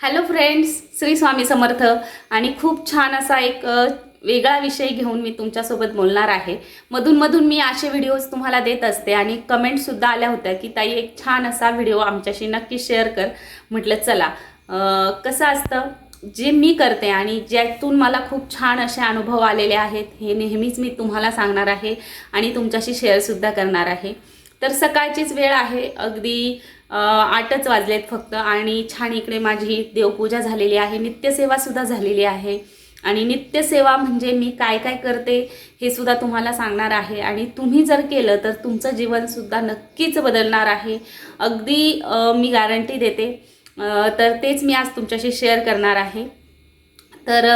Hello friends Shri Swami Samarth. आणि खूप छान असा एक वेगळा विषय घेऊन मी तुमच्यासोबत बोलणार आहे. मधून मधून मी असे व्हिडिओज तुम्हाला देत असते आणि कमेंटसुद्धा आल्या होत्या की ताई एक छान असा व्हिडिओ आमच्याशी नक्की शेअर कर. म्हटलं चला. कसं असतं जे मी करते आणि ज्यातून मला खूप छान असे अनुभव आलेले आहेत हे नेहमीच मी तुम्हाला सांगणार आहे आणि तुमच्याशी शेअरसुद्धा करणार आहे. तर सकाळचीच वेळ आहे. अगदी आठच वाजलेत फक्त आणि छान इकडे माझी देवपूजा झालेली आहे नित्यसेवासुद्धा झालेली आहे. आणि नित्यसेवा म्हणजे मी काय काय करते हे सुद्धा तुम्हाला सांगणार आहे. आणि तुम्ही जर केलं तर तुमचं जीवनसुद्धा नक्कीच बदलणार आहे. अगदी मी गॅरंटी देते. तर तेच मी आज तुमच्याशी शेअर करणार आहे. तर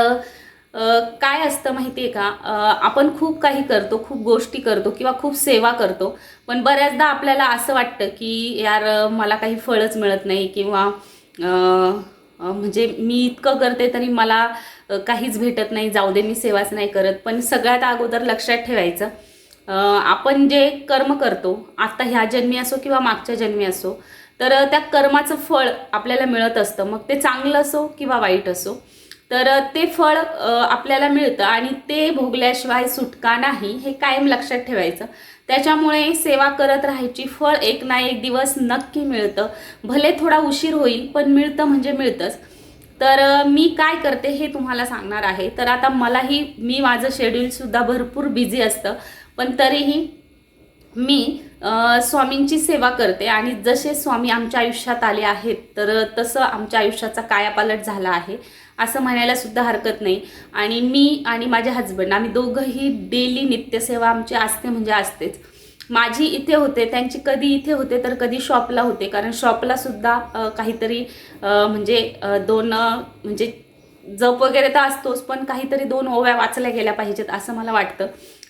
काय असतं माहिती आहे का आपण खूप काही करतो खूप गोष्टी करतो किंवा खूप सेवा करतो पण बऱ्याचदा आपल्याला असं वाटतं की यार मला काही फळच मिळत नाही किंवा म्हणजे मी इतकं करते तरी मला काहीच भेटत नाही जाऊ दे मी सेवाच नाही करत. पण सगळ्यात अगोदर लक्षात ठेवायचं आपण जे कर्म करतो आता ह्या जन्मी असो किंवा मागच्या जन्मी असो तर त्या कर्माचं फळ आपल्याला मिळत असतं. मग ते चांगलं असो किंवा वाईट असो तर ते फळ आपल्याला मिळतं आणि ते भोगल्याशिवाय सुटका नाही हे कायम लक्षात ठेवायचं. त्याच्यामुळे सेवा करत राहायची फळ एक ना एक दिवस नक्की मिळतं. भले थोडा उशीर होईल पण मिळतं म्हणजे मिळतंच. तर मी काय करते हे तुम्हाला सांगणार आहे. तर आता मलाही मी माझं शेड्यूलसुद्धा भरपूर बिझी असतं. पण तरीही मी स्वामींची सेवा करते आणि जसे स्वामी आमच्या आयुष्यात आले आहेत तर तसं आमच्या आयुष्याचा कायापालट झाला आहे. असं म्हणायला सुद्धा हरकत नाही. आणि मी आणि माझे हजबंड आम्ही दोघंही डेली नित्यसेवा आमची असते म्हणजे असतेच. माझी इथे होते त्यांची कधी इथे होते तर कधी शॉपला होते. कारण शॉपला सुद्धा काहीतरी म्हणजे दोन म्हणजे जप वगैरे तर असतोच पण काहीतरी दोन ओव्या वाचल्या गेल्या पाहिजेत असं मला वाटतं.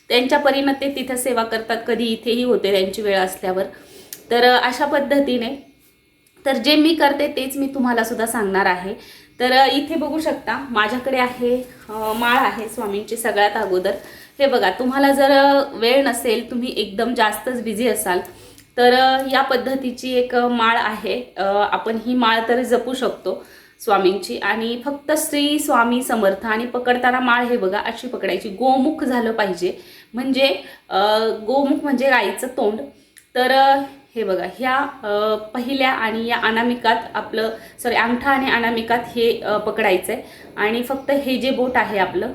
त्यांच्या परीनं ते तिथं सेवा करतात कधी इथेही होते त्यांची वेळ असल्यावर. तर अशा पद्धतीने. तर जे मी करते तेच मी तुम्हाला सुद्धा सांगणार आहे. तर इथे बघू शकता माझ्याकडे आहे माळ आहे स्वामींची सगळ्यात अगोदर. हे बघा तुम्हाला जर वेळ नसेल तुम्ही एकदम जास्तच बिझी असाल तर या पद्धतीची एक माळ आहे. आपण ही माळ तर जपू शकतो स्वामींची. आणि फक्त श्री स्वामी समर्थ आणि पकडताना माळ हे बघा अशी पकडायची. गोमुख झालं पाहिजे. म्हणजे गोमुख म्हणजे गाईचं तोंड. तर हे बघा ह्या पहिल्या आणि या अनामिकात आपलं सॉरी अंगठा आणि अनामिकात हे पकडायचं आहे आणि फक्त हे जे बोट आहे आपलं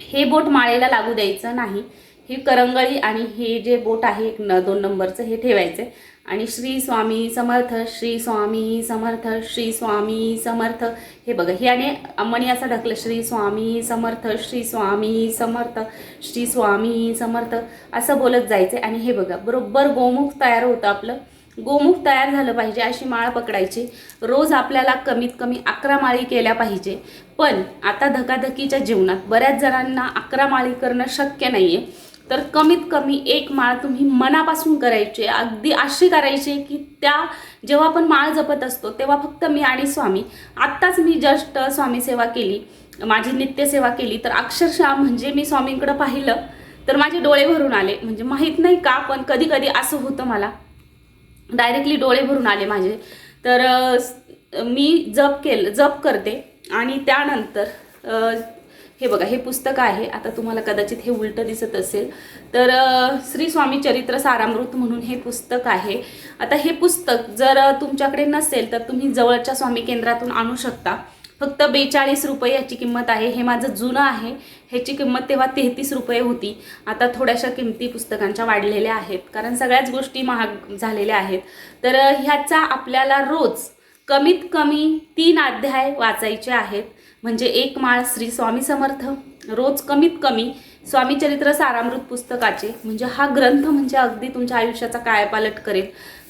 हे बोट माळेला लागू द्यायचं नाही. ही करंगळी आणि हे जे बोट आहे एक न दोन नंबरचं हे ठेवायचं आहे आणि श्री स्वामी समर्थ श्री स्वामी समर्थ श्री स्वामी समर्थ. हे बघा हे आणि मणी असं ढकलं श्री स्वामी समर्थ श्री स्वामी समर्थ श्री स्वामी समर्थ असं बोलत जायचं आणि हे बघा बरोबर गोमुख तयार होतं आपलं. गोमुख तयार झालं पाहिजे अशी माळ पकडायची. रोज आपल्याला कमीत कमी अकरा माळी केल्या पाहिजे. पण आता धकाधकीच्या जीवनात बऱ्याच जणांना अकरा माळी करणं शक्य नाही आहे तर कमीत कमी एक माळ तुम्ही मनापासून करायची अगदी अशी करायची की त्या जेव्हा आपण माळ जपत असतो तेव्हा फक्त मी आणि स्वामी. आत्ताच मी जस्ट स्वामी सेवा केली माझी नित्यसेवा केली. तर अक्षरशः म्हणजे मी स्वामींकडं पाहिलं तर माझे डोळे भरून आले. म्हणजे माहीत नाही का पण कधी कधी असं होतं मला. डायरेक्टली डोळे भरून आले माझे. तर मी जप केलं जप करते. आणि त्यानंतर हे बघा हे पुस्तक आहे. आता तुम्हाला कदाचित हे उलटं दिसत असेल. तर श्री स्वामी चरित्र सारामृत म्हणून हे पुस्तक आहे. आता हे पुस्तक जर तुमच्याकडे नसेल तर तुम्ही जवळच्या स्वामी केंद्रातून आणू शकता. फक्त बेचाळीस रुपये याची किंमत आहे. हे माझं जुनं आहे. ह्याची किंमत तेव्हा तेहतीस रुपये होती. आता थोड्याशा किमती पुस्तकांच्या वाढलेल्या आहेत. कारण सगळ्याच गोष्टी महाग झालेल्या आहेत. तर ह्याचा आपल्याला रोज कमीत कमी तीन अध्याय वाचायचे आहेत. म्हणजे एक माळ श्री स्वामी समर्थ रोज कमीत कमी स्वामीचरित्र सारामृत पुस्तकाचे म्हणजे हा ग्रंथ म्हणजे अगदी तुमच्या आयुष्याचा कायापालट करेल.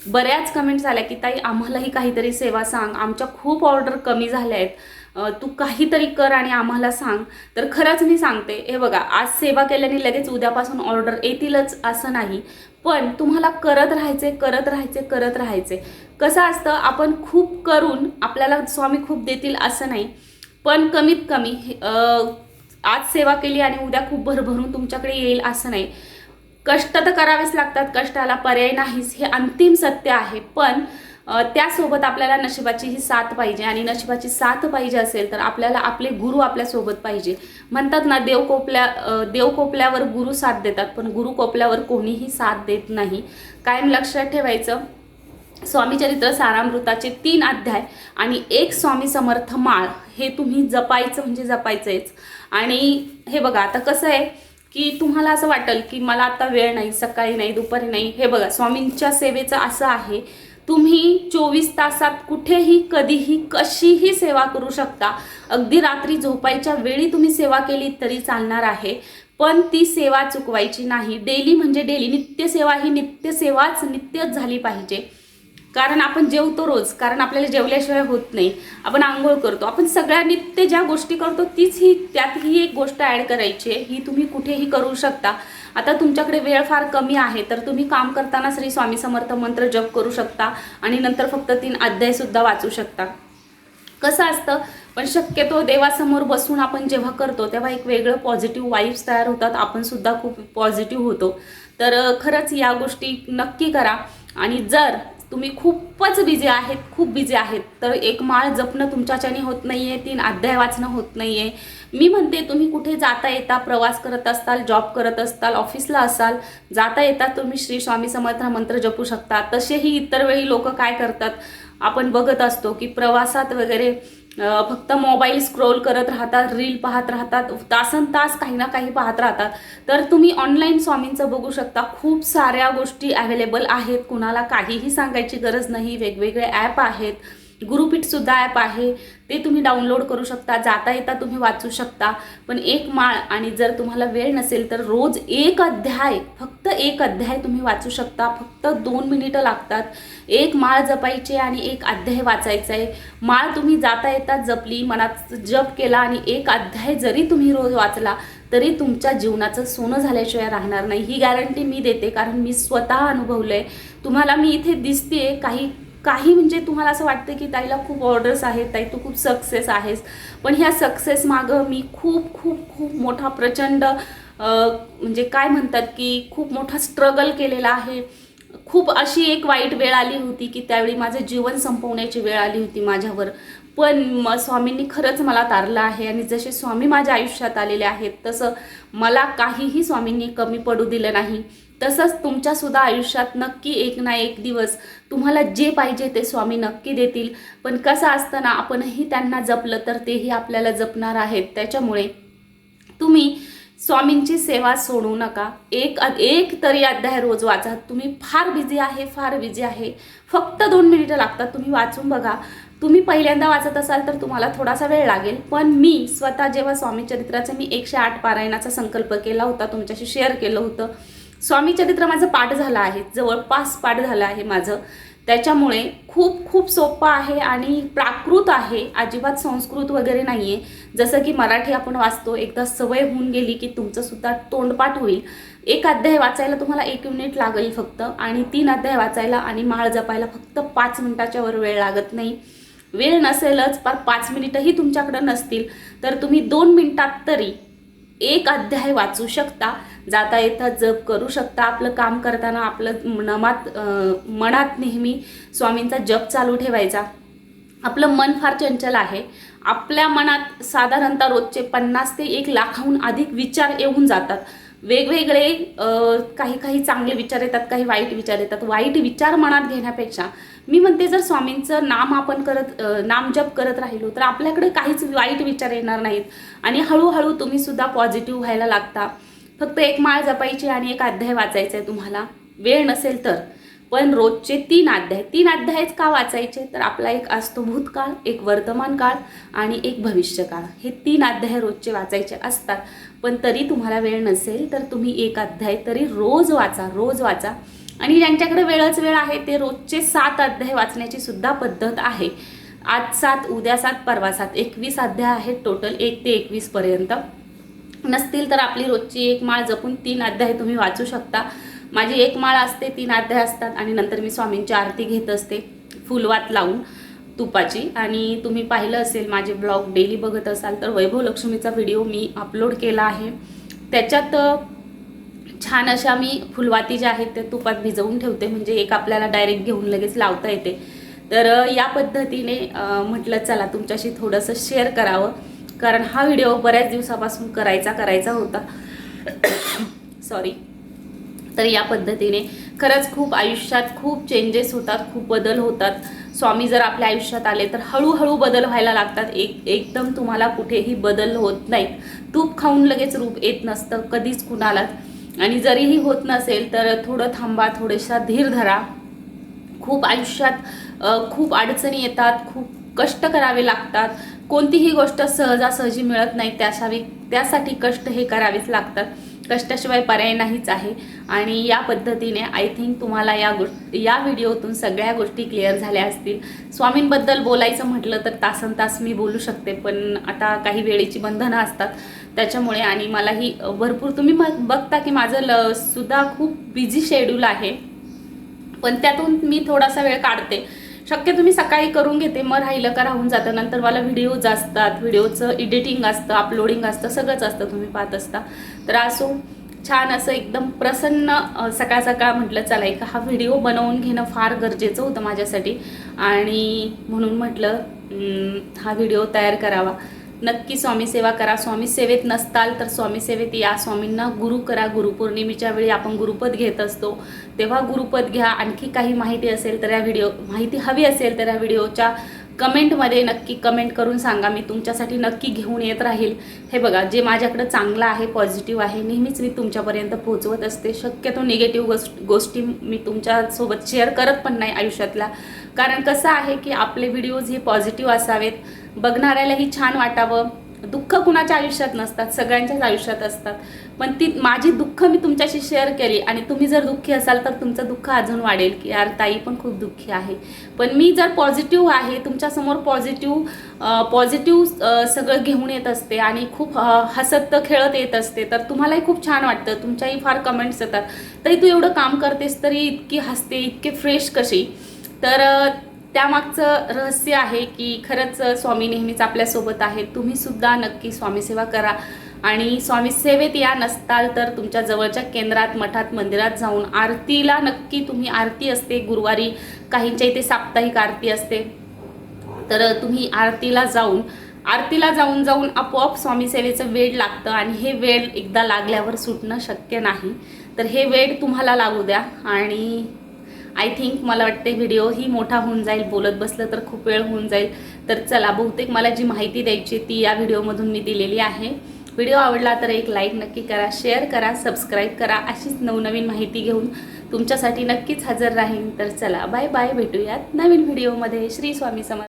बऱ्याच कमेंट्स आल्या की ताई आम्हालाही काहीतरी सेवा सांग. आमच्या खूप ऑर्डर कमी झाल्या आहेत. तू काहीतरी कर आणि आम्हाला सांग. तर खरंच मी सांगते हे बघा आज सेवा केल्याने लगेच उद्यापासून ऑर्डर येतीलच असं नाही. पण तुम्हाला करत राहायचे करत राहायचे करत राहायचे. कसं असतं आपण खूप करून आपल्याला स्वामी खूप देतील असं नाही. पण कमीत कमी आज सेवा केली आणि उद्या खूप भरभरून तुमच्याकडे येईल असं नाही. कष्ट तर करावेच लागतात कष्टाला पर्याय नाहीच हे अंतिम सत्य आहे. पण त्यासोबत आपल्याला नशिबाची ही साथ पाहिजे आणि नशिबाची साथ पाहिजे असेल तर आपल्याला आपले गुरु आपल्यासोबत पाहिजे. म्हणतात ना देव कोपल्या देव कोपल्यावर गुरु साथ देतात पण गुरु कोपल्यावर कोणीही साथ देत नाही. कायम लक्षात ठेवायचं स्वामी चरित्र सारामृताचे तीन अध्याय आणि एक स्वामी समर्थ माळ हे तुम्ही जपायचं म्हणजे जपायचंच आणि हे बघा आता कसं आहे की तुम्हाला असं वाटेल की मला आता वेळ नाही सकाळी नाही दुपारी नाही हे बघा स्वामींच्या सेवेचं असं आहे. तुम्ही चोवीस तासात कुठेही कधीही कशीही सेवा करू शकता. अगदी रात्री झोपायच्या वेळी तुम्ही सेवा केली तरी चालणार आहे. पण ती सेवा चुकवायची नाही. डेली म्हणजे डेली नित्यसेवा ही नित्यसेवाच नित्यच झाली पाहिजे. कारण आपण जेवतो रोज कारण आपल्याला जेवल्याशिवाय होत नाही. आपण आंघोळ करतो. आपण सगळ्या नित्य ज्या गोष्टी करतो तीच ही त्यात ही एक गोष्ट ॲड करायची आहे. ही तुम्ही कुठेही करू शकता. आता तुमच्याकडे वेळ फार कमी आहे तर तुम्ही काम करताना श्री स्वामी समर्थ मंत्र जप करू शकता आणि नंतर फक्त तीन अध्यायसुद्धा वाचू शकता. कसं असतं पण शक्यतो देवासमोर बसून आपण जेव्हा करतो तेव्हा एक वेगळं पॉझिटिव्ह वाईब्स तयार होतात. आपण सुद्धा खूप पॉझिटिव्ह होतो. तर खरंच या गोष्टी नक्की करा. आणि जर तुम्ही खूपच बिझी आहेत खूप बिझी आहेत. तर एक माळ जपणं तुमच्याच्याने होत नाही आहे तीन अध्याय वाचणं होत नाही आहे मी म्हणते तुम्ही कुठे जाता येता प्रवास करत असताल जॉब करत असताल ऑफिसला असाल जाता येता तुम्ही श्री स्वामी समर्थ मंत्र जपू शकता. तसेही इतर वेळी लोक काय करतात? आपण बघत असतो की प्रवासात वगैरे फक्त मोबाईल स्क्रोल करत राहतात रील पाहत राहतात तासन तास काही ना काही पाहत राहतात. तर तुम्ही ऑनलाईन स्वामींचं बघू शकता. खूप साऱ्या गोष्टी अवेलेबल आहेत. कुणाला काहीही सांगायची गरज नाही. वेगवेगळे ॲप आहेत. गुरुपीठसुद्धा ॲप आहे. ते तुम्ही डाउनलोड करू शकता. जाता येता तुम्ही वाचू शकता. पण एक माळ आणि जर तुम्हाला वेळ नसेल तर रोज एक अध्याय फक्त एक अध्याय तुम्ही वाचू शकता. फक्त दोन मिनिटं लागतात. एक माळ जपायची आणि एक अध्याय वाचायचा आहे माळ तुम्ही जाता येता जपली मनात जप केला आणि एक अध्याय जरी तुम्ही रोज वाचला तरी तुमच्या जीवनाचं सोनं झाल्याशिवाय राहणार नाही. ही गॅरंटी मी देते कारण मी स्वतः अनुभवलं आहे तुम्हाला मी इथे दिसते काही काही म्हणजे तुम्हाला असं वाटतं की ताईला खूप ऑर्डर्स आहेत ताई तू खूप सक्सेस आहेस. पण ह्या सक्सेस मागं मी खूप खूप खूप मोठा प्रचंड म्हणजे काय म्हणतात की खूप मोठा स्ट्रगल केलेला आहे. खूप अशी एक वाईट वेळ आली होती की त्यावेळी माझं जीवन संपवण्याची वेळ आली होती माझ्यावर. पण म स्वामींनी खरंच मला तारलं आहे आणि जसे स्वामी माझ्या आयुष्यात आलेले आहेत तसं मला काहीही स्वामींनी कमी पडू दिलं नाही. तसंच तुमच्यासुद्धा आयुष्यात नक्की एक ना एक दिवस तुम्हाला जे पाहिजे ते स्वामी नक्की देतील. पण कसं असतं ना आपणही त्यांना जपलं तर तेही आपल्याला जपणार आहेत. त्याच्यामुळे तुम्ही स्वामींची सेवा सोडू नका. एक एक तरी अध्याय रोज वाचा. तुम्ही फार बिझी आहे फार बिझी आहे. फक्त दोन मिनिटं लागतात. तुम्ही वाचून बघा. तुम्ही पहिल्यांदा वाचत असाल तर तुम्हाला थोडासा वेळ लागेल. पण मी स्वतः जेव्हा स्वामी चरित्राचा मी एकशे आठ पारायणाचा संकल्प केला होता तुमच्याशी शेअर केलं होतं स्वामी चरित्र माझं पाठ झालं आहे. जवळपास पाठ झालं आहे माझं. त्याच्यामुळे खूप खूप सोपं आहे आणि प्राकृत आहे. अजिबात संस्कृत वगैरे नाही आहे जसं की मराठी आपण वाचतो एकदा सवय होऊन गेली की तुमचंसुद्धा तोंडपाठ होईल. एक अध्याय वाचायला तुम्हाला एक मिनिट लागेल फक्त आणि तीन अध्याय वाचायला आणि माळ जपायला फक्त पाच मिनटाच्या वर वेळ लागत नाही. वेळ नसेलच पर पाच मिनिटंही तुमच्याकडं नसतील. तर तुम्ही दोन मिनटात तरी एक अध्याय वाचू शकता. जाता येता जप करू शकता. आपलं काम करताना आपलं नमात मनात नेहमी स्वामींचा जप चालू ठेवायचा. आपलं मन फार चंचल आहे. आपल्या मनात साधारणतः रोजचे पन्नास ते एक लाखाहून अधिक विचार येऊन जातात. वेगवेगळे काही काही चांगले विचार येतात काही वाईट विचार येतात. वाईट विचार मनात घेण्यापेक्षा मी म्हणते जर स्वामींचं नाम आपण करत नाम जप करत राहिलो तर आपल्याकडे काहीच वाईट विचार येणार नाहीत. आणि हळूहळू तुम्ही सुद्धा पॉझिटिव्ह व्हायला लागता. फक्त एक माळ जपायची आणि एक अध्याय वाचायचा आहे तुम्हाला. वेळ नसेल तर. पण रोजचे तीन अध्याय तीन अध्यायच का वाचायचे? तर आपला एक असतो भूतकाळ एक वर्तमान काळ आणि एक भविष्यकाळ. हे तीन अध्याय रोजचे वाचायचे असतात. पण तरी तुम्हाला वेळ नसेल तर तुम्ही एक अध्याय तरी रोज वाचा रोज वाचा. आणि ज्यांच्याकडे वेळच वेळ आहे ते रोजचे सात अध्याय वाचण्याची सुद्धा पद्धत आहे. आज सात उद्या सात परवा सात एकवीस अध्याय आहेत टोटल एक ते एकवीसपर्यंत नसतील तर आपली रोजची एक माळ जपून तीन अध्याय तुम्ही वाचू शकता. माझी एक माळ असते तीन अध्याय असतात आणि नंतर मी स्वामींची आरती घेत असते फुलवात लावून तुपाची. आणि तुम्ही पाहिलं असेल माझे ब्लॉग डेली बघत असाल तर वैभव लक्ष्मीचा व्हिडिओ मी अपलोड केला आहे. त्याच्यात छान अशा मी फुलवाती ज्या आहेत त्या तुपात भिजवून ठेवते. म्हणजे एक आपल्याला डायरेक्ट घेऊन लगेच लावता येते. तर या पद्धतीने म्हटलं चला तुमच्याशी थोडंसं शेअर करावं. कारण हा व्हिडिओ बऱ्याच दिवसापासून करायचा करायचा होता. सॉरी तर या पद्धतीने खरंच खूप आयुष्यात खूप चेंजेस होतात खूप बदल होतात. स्वामी जर आपल्या आयुष्यात आले तर हळूहळू बदल व्हायला लागतात. एक एकदम तुम्हाला कुठेही बदल होत नाहीत. तूप खाऊन लगेच रूप येत नसतं कधीच कुणालाच. आणि जरीही होत नसेल तर थोडं थांबा थोडेसा धीर धरा. खूप आयुष्यात खूप अडचणी येतात खूप कष्ट करावे लागतात. कोणतीही गोष्ट सहजासहजी मिळत नाही त्याशावी त्यासाठी कष्ट हे करावेच लागतात. कष्टाशिवाय पर्याय नाहीच आहे. आणि या पद्धतीने आय थिंक तुम्हाला या गोष्ट या व्हिडिओतून सगळ्या गोष्टी क्लिअर झाल्या असतील. स्वामींबद्दल बोलायचं म्हटलं तर तासन तास मी बोलू शकते पण आता काही वेळेची बंधनं असतात. त्याच्यामुळे आणि मलाही भरपूर तुम्ही मग बघता की माझं ल सुद्धा खूप बिझी शेड्यूल आहे. पण त्यातून मी थोडासा वेळ काढते. शक्य तुम्ही सकाळी करून घेते मग राहिलं का राहून जातं. नंतर मला व्हिडिओज असतात व्हिडिओचं एडिटिंग असतं अपलोडिंग असतं सगळंच असतं तुम्ही पाहत असता. तर असो छान असं एकदम प्रसन्न सकाळ सकाळ म्हटलं चला एक हा व्हिडिओ बनवून घेणं फार गरजेचं होतं माझ्यासाठी. आणि म्हणून म्हटलं हा व्हिडिओ तयार करावा. नक्की स्वामी सेवा करा. स्वामी सेवेत नसताल तर स्वामी सेवेत या. स्वामींना गुरु करा. गुरुपौर्णिमेच्या वेळी आपण गुरुपद घेत असतो. तेव्हा गुरुपद घ्या. आणखी काही माहिती असेल तर या व्हिडिओ माहिती हवी असेल तर या व्हिडिओच्या कमेंटमध्ये नक्की कमेंट करून सांगा. मी तुमच्यासाठी नक्की घेऊन येत राहील. हे बघा जे माझ्याकडं चांगलं आहे पॉझिटिव्ह आहे नेहमीच मी तुमच्यापर्यंत पोहोचवत असते. शक्यतो निगेटिव्ह गोष्ट गोष्टी मी तुमच्यासोबत शेअर करत पण नाही आयुष्यातल्या. कारण कसं आहे की आपले व्हिडिओज हे पॉझिटिव्ह असावेत. बघणाऱ्यालाही छान वाटावं. दुःख कुणाच्या आयुष्यात नसतात सगळ्यांच्याच आयुष्यात असतात. पण ती माझी दुःख मी तुमच्याशी शेअर केली आणि तुम्ही जर दुःखी असाल तर तुमचं दुःख अजून वाढेल की यार ताई पण खूप दुःखी आहे. पण मी जर पॉझिटिव्ह आहे तुमच्यासमोर पॉझिटिव्ह पॉझिटिव्ह सगळं घेऊन येत असते आणि खूप हसत खेळत येत असते तर तुम्हालाही खूप छान वाटतं. तुमच्याही फार कमेंट्स येतात. तरी तू एवढं काम करतेस तरी इतकी हसते इतके फ्रेश कशी. तर त्यामागचं रहस्य आहे की खरंच स्वामी नेहमीच आपल्यासोबत आहेत. तुम्ही सुद्धा नक्की स्वामीसेवा करा. आणि स्वामी सेवेत या नसताल तर तुमच्या जवळच्या केंद्रात मठात मंदिरात जाऊन आरतीला नक्की तुम्ही आरती असते. गुरुवारी काहींच्या इथे साप्ताहिक आरती असते. तर तुम्ही आरतीला जाऊन आरतीला जाऊन जाऊन आपोआप स्वामी सेवेचं वेळ लागतं आणि हे वेळ एकदा लागल्यावर सुटणं शक्य नाही. तर हे वेळ तुम्हाला लागू द्या आणि आय थिंक मला वाटते व्हिडिओ ही मोठा होऊन जाईल बोलत बसलं तर खूप वेळ होऊन जाईल. तर चला बहुतेक मला जी माहिती द्यायची ती या व्हिडिओमधून मी दिलेली आहे. व्हिडिओ आवडला तर एक लाईक नक्की करा शेअर करा सबस्क्राईब करा अशीच नवनवीन माहिती घेऊन तुमच्यासाठी नक्कीच हजर राहीन. तर चला बाय बाय भेटूयात नवीन व्हिडिओमध्ये श्री स्वामी समर्थ.